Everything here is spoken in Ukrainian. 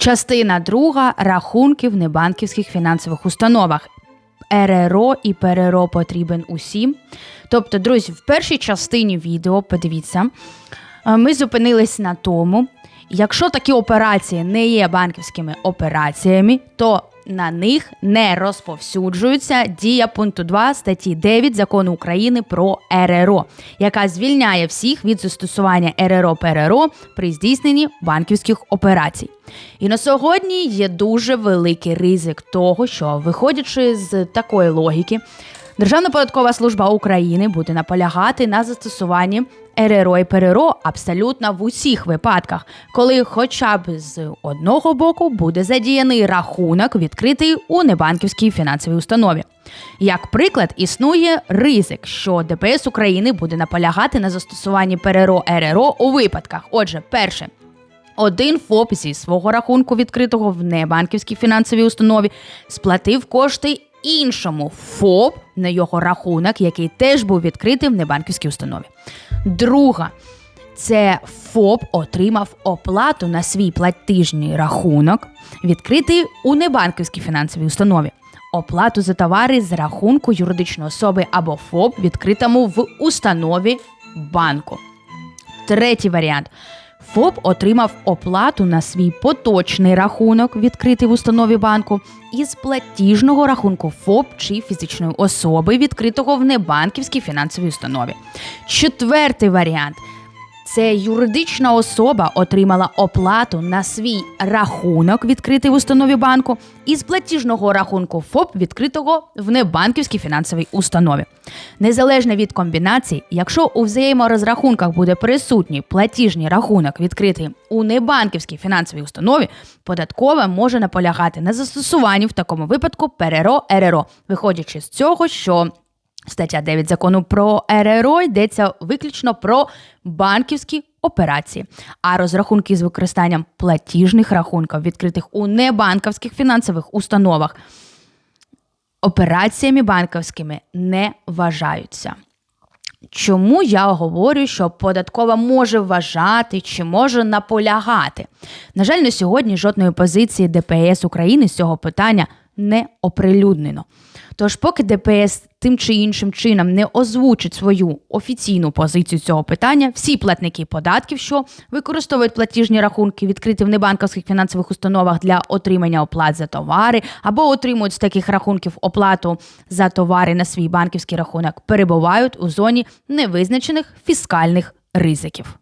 Частина друга рахунки в небанківських фінансових установах. РРО і ПРРО потрібен усім. Тобто, друзі, в першій частині відео, подивіться, ми зупинились на тому, якщо такі операції не є банківськими операціями, то на них не розповсюджується дія пункту 2 статті 9 закону України про РРО, яка звільняє всіх від застосування РРО ПРРО при здійсненні банківських операцій. І на сьогодні є дуже великий ризик того, що виходячи з такої логіки, Державна податкова служба України буде наполягати на застосуванні РРО і ПРРО абсолютно в усіх випадках, коли хоча б з одного боку буде задіяний рахунок, відкритий у небанківській фінансовій установі. Як приклад, існує ризик, що ДПС України буде наполягати на застосуванні ПРРО РРО у випадках. Отже, перше. Один ФОП зі свого рахунку, відкритого в небанківській фінансовій установі, сплатив кошти іншому ФОП на його рахунок, який теж був відкритий в небанківській установі. Друга це ФОП отримав оплату на свій платіжний рахунок, відкритий у небанківській фінансовій установі. Оплату за товари з рахунку юридичної особи або ФОП, відкритому в установі банку. Третій варіант. ФОП отримав оплату на свій поточний рахунок, відкритий в установі банку, із платіжного рахунку ФОП чи фізичної особи, відкритого в небанківській фінансовій установі. Четвертий варіант. Це юридична особа отримала оплату на свій рахунок, відкритий в установі банку, із платіжного рахунку ФОП, відкритого в небанківській фінансовій установі. Незалежно від комбінацій, якщо у взаєморозрахунках буде присутній платіжний рахунок, відкритий у небанківській фінансовій установі, податкова може наполягати на застосуванні в такому випадку ПРРО РРО, виходячи з цього, що Стаття 9 закону про РРО йдеться виключно про банківські операції, а розрахунки з використанням платіжних рахунків, відкритих у небанківських фінансових установах, операціями банківськими не вважаються. Чому я говорю, що податкова може вважати чи може наполягати? На жаль, на сьогодні жодної позиції ДПС України з цього питання не оприлюднено. Тож, поки ДПС тим чи іншим чином не озвучить свою офіційну позицію цього питання, всі платники податків, що використовують платіжні рахунки, відкриті в небанківських фінансових установах для отримання оплат за товари, або отримують з таких рахунків оплату за товари на свій банківський рахунок, перебувають у зоні невизначених фіскальних ризиків.